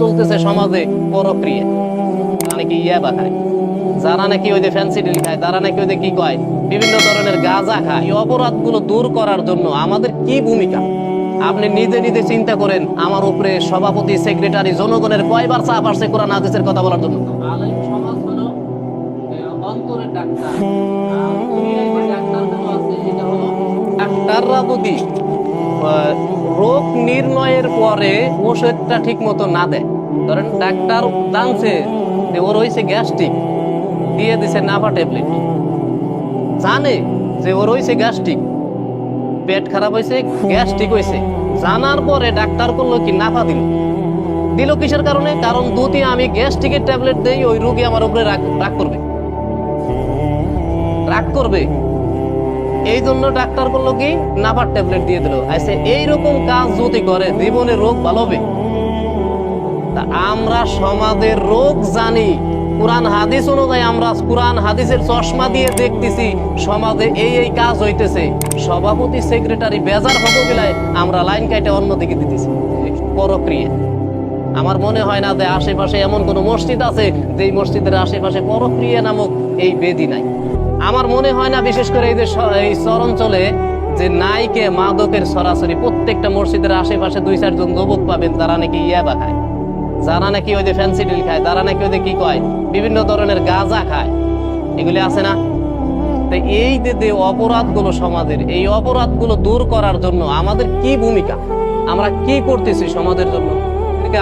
চলতেছে সমাজে পরক্রিয়া। নাকি ইয়া বা খায় যারা নাকি ওই যে ফ্যান্সি ডিল খায় তারা নাকি ওই যে কি কয় বিভিন্ন ধরনের গাঁজা খায়। এই অপরাধগুলো দূর করার জন্য আমাদের কি ভূমিকা? আপনি নিজে নিজে চিন্তা করেন আমার উপরে সভাপতি সেক্রেটারি জনগণের কয়বার চাপ আসছে কোরআন হাদিসের কথা বলার জন্য? ডাক্তাররা যদি রোগ নির্ণয়ের পরে ওষুধটা ঠিক মতো না দেয়। ধরেন ডাক্তার জানছে যে ওর হয়েছে গ্যাস্ট্রিক, দিয়ে দিছে নাভা ট্যাবলেট। জানে যে ওর হয়েছে গ্যাস্ট্রিক, পেট খারাপ হয়েছে গ্যাস্ট্রিক হয়েছে জানার পরে ডাক্তার করল কি নাফা দিল। দিল কিসের কারণে? কারণ দুটি আমি গ্যাস্ট্রিকের ট্যাবলেট দেই, ওই রোগী আমার উপরে রাগ রাগ করবে। রাগ করবে? এই জন্য ডাক্তার করল কি নাফার ট্যাবলেট দিয়ে দিল। এইরকম কাজ যদি করে, জীবনে রোগ ভালো হবে। তা আমরা সমাজের রোগ জানি। কোরআন হাদিস অনুযায়ী আমরা কোরআন হাদিসের চশমা দিয়ে দেখতেছি, সমাজে এই এই কাজ হইতেছে। সভাপতি, সেক্রেটারি বেজার হব বিলায় আমরা লাইন কাইটে অন্যদিকে দিতেছি। পরক্রিয়া। আমার মনে হয় না যে আশেপাশে এমন কোনো মসজিদ আছে, যেই মসজিদের আশেপাশে পরক্রিয়া নামক এই বেদি নাই। আমার মনে হয় না, বিশেষ করে এই যে এই চরঞ্চলে যে নাইকে, মাদকের সরাসরি প্রত্যেকটা মসজিদের আশেপাশে দুই চারজন যুবক পাবেন তারা নাকি ইয়াবা খায় যারা নাকি ওই যে ফ্যান্সি ডিল খায় তারা নাকি ওই যে কি কয়, বিভিন্ন ধরনের গাঁজা খায়। এগুলি আছে না? তো এই যে যে অপরাধগুলো সমাজের, এই অপরাধগুলো দূর করার জন্য আমাদের কি ভূমিকা? আমরা কি করতেছি সমাজের জন্য?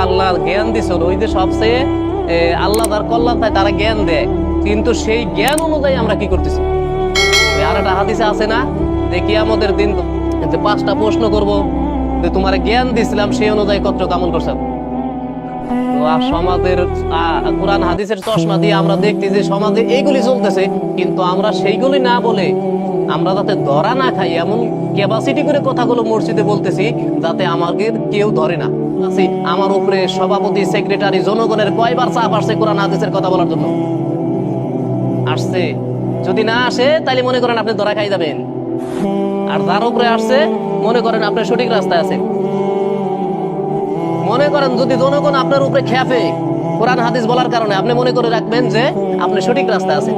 আল্লাহ জ্ঞান দিছিল ওই যে সবচেয়ে আল্লাহ তার কল্যাণ তাই তারা জ্ঞান দেয়। কিন্তু সেই জ্ঞান অনুযায়ী আমরা কি করতেছি? আর একটা হাদিসে আছে না, যে কিয়ামতের দিন যে পাঁচটা প্রশ্ন করব, যে তোমার জ্ঞান দিছিলাম সেই অনুযায়ী কত কামল করছ? সমাজের কোরআন হাদিসের চশমা দিয়ে আমরা যে সমাজে এইগুলি চলতেছে, কিন্তু আমরা সেইগুলি না বলে আমরা যাতে ধরা না খাই, এমন ক্যাপাসিটি করে কথাগুলো মসজিদে বলতেছি যাতে আমাকে কেউ ধরে না। আমার উপরে সভাপতি সেক্রেটারি জনগণের কয়বার চাপ আসছে কোরআন হাদিসের কথা বলার জন্য? আসছে। যদি না আসে তাহলে মনে করেন আপনি ধরা খাই যাবেন। আর যার উপরে আসছে মনে করেন আপনি সঠিক রাস্তায় আছেন মনে করেন যদি জনগণ আপনার উপরে খেপে কোরআন হাদিস বলার কারণে আপনি মনে করে রাখবেন যে আপনি সঠিক রাস্তায় আছেন।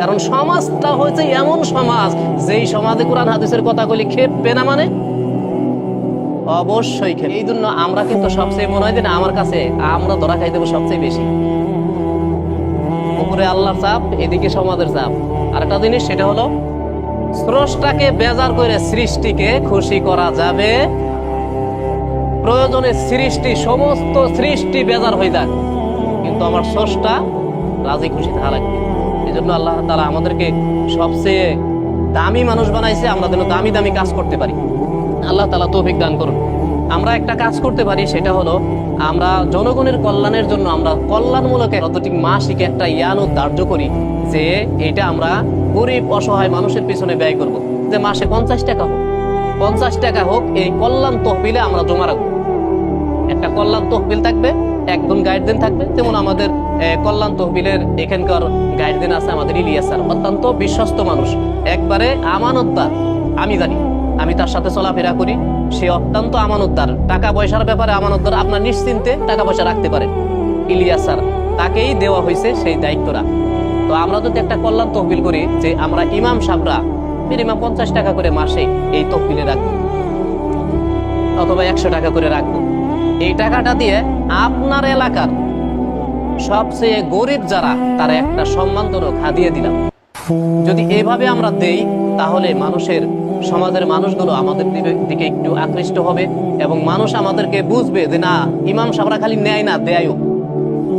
কারণ সমাজটা হয়েছে এমন সমাজ যেই সমাজে কোরআন হাদিসের কথাগুলি খেপবে না মানে? অবশ্যই খেপে। এই জন্য আমরা কিন্তু সবচেয়ে মনে হয় না, আমার কাছে আমরা ধরা খাই দেবো সবচেয়ে বেশি। উপরে আল্লাহর চাপ, এদিকে সমাজের চাপ। আর একটা জিনিস, সেটা হলো স্রষ্টাকে বেজার করে সৃষ্টিকে খুশি করা যাবে। প্রয়োজনে সৃষ্টি, সমস্ত সৃষ্টি বেজার হয়ে যাক। কিন্তু আমার স্রষ্টা রাজি খুশি থাকা লাগবে। এই জন্য আল্লাহ তালা আমাদেরকে সবচেয়ে দামি মানুষ বানাইছে, আমরা যেন দামি দামি কাজ করতে পারি। আল্লাহ তালা তৌফিক দান করুন। আমরা একটা কাজ করতে পারি, সেটা হলো আমরা জনগণের কল্যাণের জন্য আমরা কল্যাণমূলক অতটিক মাসিক একটা ইয়ান ধার্য করি যে এটা আমরা গরিব, অসহায় মানুষের পিছনে ব্যয় করব। যে মাসে পঞ্চাশ টাকা হোক, পঞ্চাশ টাকা হোক, এই কল্যাণ তহবিলে আমরা জমা রাখব। একটা কল্যাণ তহবিল থাকবে, একজন গাইডেন থাকবে। যেমন আমাদের কল্যাণ তহবিলের এখানকার গাইডেন আছে আমাদের ইলিয়াস স্যার, অত্যন্ত বিশ্বস্ত মানুষ। একবারে আমানতদার আমি জানি। আমি তার সাথে চলাফেরা করি। সে অত্যন্ত আমানতদার টাকা পয়সার ব্যাপারে আমানতদার আপনার নিশ্চিন্তে টাকা পয়সা রাখতে পারেন। ইলিয়াস স্যার, তাকেই দেওয়া হয়েছে সেই দায়িত্বটা। তো আমরা যদি একটা কল্যাণ তহবিল করি যে আমরা ইমাম সাহরা মিনিমাম পঞ্চাশ টাকা করে মাসে এই তহবিলে রাখব। অথবা একশো টাকা করে রাখব। এই টাকাটা দিয়ে আপনার এলাকার সবচেয়ে গরিব যারা, তারা একটা সম্মানজনক হাদিয়ে দিলাম। যদি এভাবে আমরা দেই, তাহলে মানুষের সমাজের মানুষগুলো আমাদের দিকে- একটু আকৃষ্ট হবে এবং মানুষ আমাদেরকে বুঝবে যে না, ইমাম সাহরা খালি নেয় না দেয়ও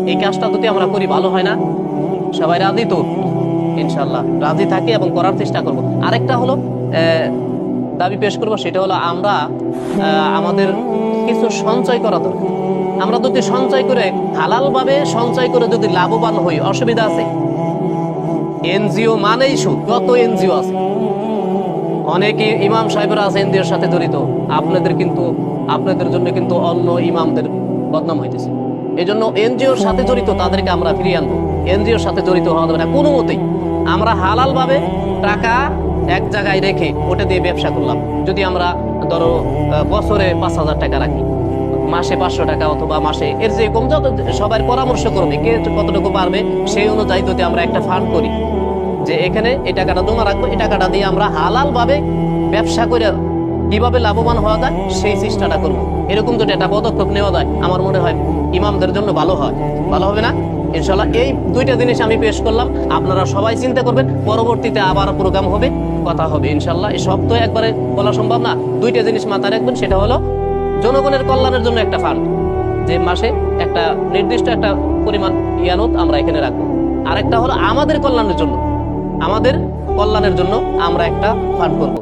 এই কাজটা যদি আমরা করি, ভালো হয় না? সবাই রাজি তো? ইনশাল্লাহ রাজি থাকি এবং করার চেষ্টা করব। আরেকটা হলো দাবি পেশ করব, সেটা হলো আমরা আমাদের কিছু সঞ্চয় করা দরকার। আমরা যদি সঞ্চয় করে হালালভাবে সঞ্চয় করে যদি লাভবান হই, অসুবিধা আছে? এনজিও মানেই সুদ যত এনজিও আছে। অনেকে ইমাম সাহেবরা আছে এনজিওর সাথে জড়িত। আপনাদের কিন্তু, আপনাদের জন্য কিন্তু অন্য ইমামদের বদনাম হইতেছে। এই জন্য এনজিওর সাথে জড়িত তাদেরকে আমরা ফিরিয়ে আনব। এনজিওর সাথে জড়িত হওয়া যাবে না। কোনো মতেই আমরা হালাল ভাবে টাকা এক জায়গায় রেখে ওটা দিয়ে ব্যবসা করলাম। যদি আমরা ধরো বছরে পাঁচ হাজার টাকা রাখি, মাসে পাঁচশো টাকা অথবা মাসে, এর যে কম, যত সবার পরামর্শ করবে, কে কতটুকু পারবে, সেই অনুযায়ী যদি আমরা একটা ফান্ড করি যে এখানে এই টাকাটা জমা রাখব এই টাকাটা দিয়ে আমরা হালাল ভাবে ব্যবসা করে কীভাবে লাভবান হওয়া যায়, সেই চেষ্টাটা করব। এরকম যদি একটা পদক্ষেপ নেওয়া যায়, আমার মনে হয় ইমামদের জন্য ভালো হয়। ভালো হবে না? ইনশাল্লাহ এই দুইটা জিনিস আমি পেশ করলাম। আপনারা সবাই চিন্তা করবেন, পরবর্তীতে আবার প্রোগ্রাম হবে, কথা হবে। ইনশাল্লাহ এই সব তো একবারে বলা সম্ভব না। দুইটা জিনিস মাথায় রাখবেন, সেটা হলো জনগণের কল্যাণের জন্য একটা ফান্ড যে মাসে একটা নির্দিষ্ট একটা পরিমাণ ইয়ানত আমরা এখানে রাখব। আরেকটা হলো আমাদের কল্যাণের জন্য। আমাদের কল্যাণের জন্য আমরা একটা ফান্ড করব।